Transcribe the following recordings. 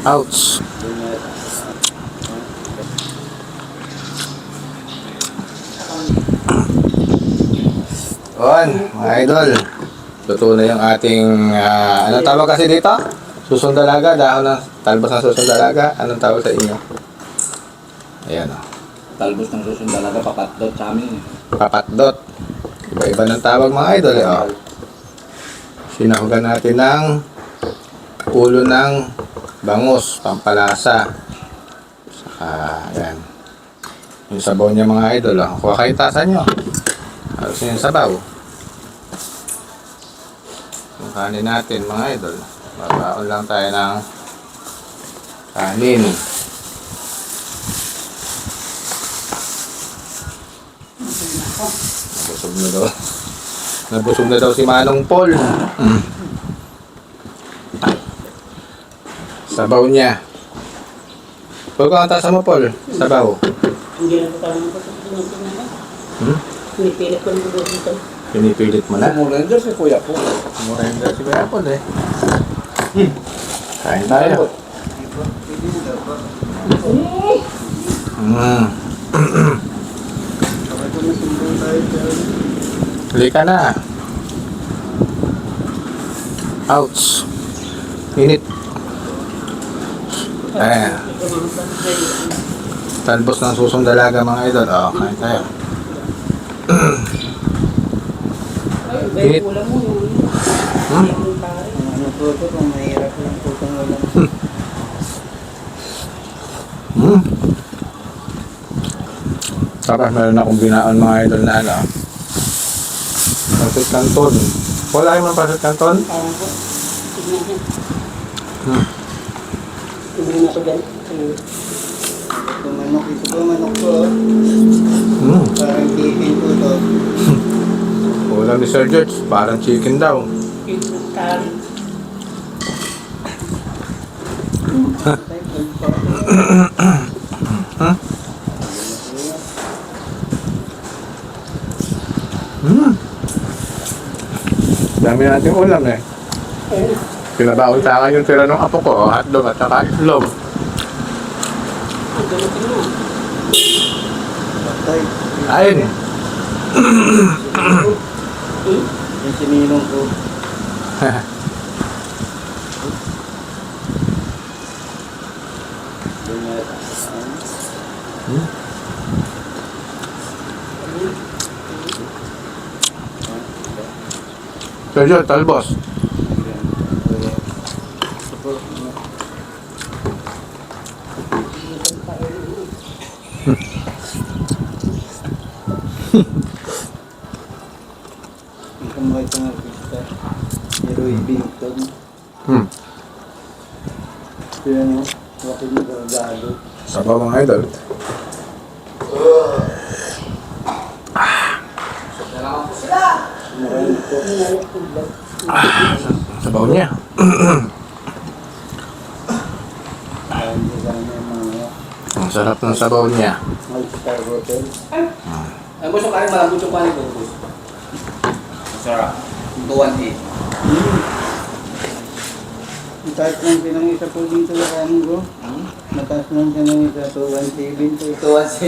Ouch. On, mga idol. Luto na yung ating, ah, anong tawag kasi dito? Susong dalaga, dahon ng talbos ng susong dalaga. Anong tawag sa inyo? Ayan o. Talbos ng susun talaga papatlot sa amin. Papatdot. Iba-iba ng tawag mga idol eh. Oh. Sinahugan natin ng ulo ng bangus, pampalasa. Saka, ayan. Yung sabaw niya mga idol. Oh. Kuha kayo tasan nyo. Halos yung sabaw. Yung kanin natin mga idol. Babaon lang tayo ng kanin. Nabusog na daw. Nabusog na daw si Manong Paul. Mm. Sabaw niya. Paul, kung ang tasa mo, Paul? Sabaw. Hindi na ko parang ko sa tinitingnan na. Hmm? Pinipilit ko ng dugo dito. Pinipilit mo na. Sumurender si kuya po. Murenda si Kuya Paul eh. Kain tayo. Mm. Halika na. Ouch. Init. Eh, talbos ng susong dalaga mga idol. Oh, kain tayo. Yun. Hmm? Hmm. Sarap meron akong binaon mga idol na ano. Pasit Canton. Wala yung mga pasit Canton? Hmm. Tignan ako dyan. Ayun. Itong manok, ito po manok po. Hmm. Parang chicken po ito. Ulam ni Sir George. Parang chicken daw. Yung tali. Hmm. Dami nating ulam eh. Ayun. Pinabaon sa akin yung tira ng apo ko. Hotdog at saka itlog. Ang dumating mo. Patay. Ayun. Hmm? Yung sininong po. Talbos. Ito mga itong artista. Pero ibintog. Hmm. Kaya no, wakil mo gagado. Sabaw mga idol. Po. Sabaw niya. sarap ng sabaw niya. Ay, gusto ka rin malambot yung kanin ko. Masarap. Tuwan eh. Hmm. Ang taas lang siya ng isa po dito sa kanin ko. Hmm? Mataas lang siya ng isa to 170 po. Tuwan si.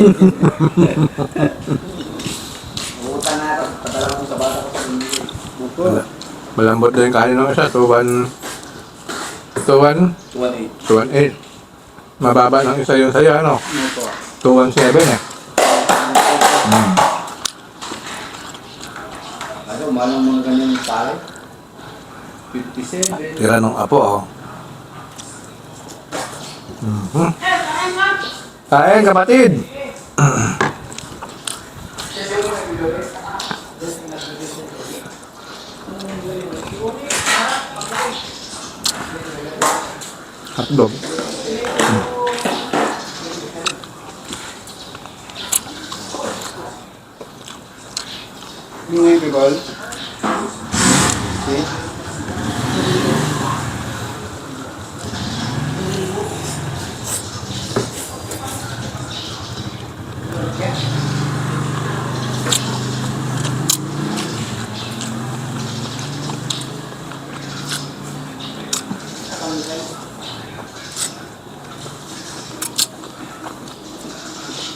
Umutan na ako. Padala ko sa bata ko sa hindi. Malambot yung kanin ng isa. Tuwan. Tuwan. Tuwan eh. Tuwan 8. Mababa ng isa yung sa'yo, ano? Opo. Tuwan 7 eh. Hmm. Ano, mahal ng mga ganyan pare. 57. Tira ng apo, oh. Mhm. Kain, kapatid! Hotdog. Believable. Okay.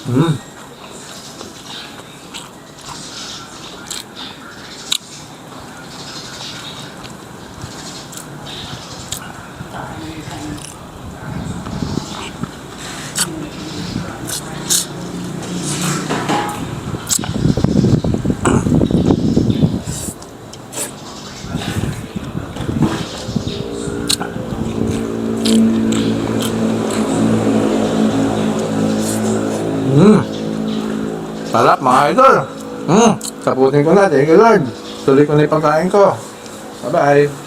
Mm. Hmm. Sarap mga idol. Hmm. Saputin ko na. Thank you Lord. Tuloy ko na yung pagkain ko. Bye-bye.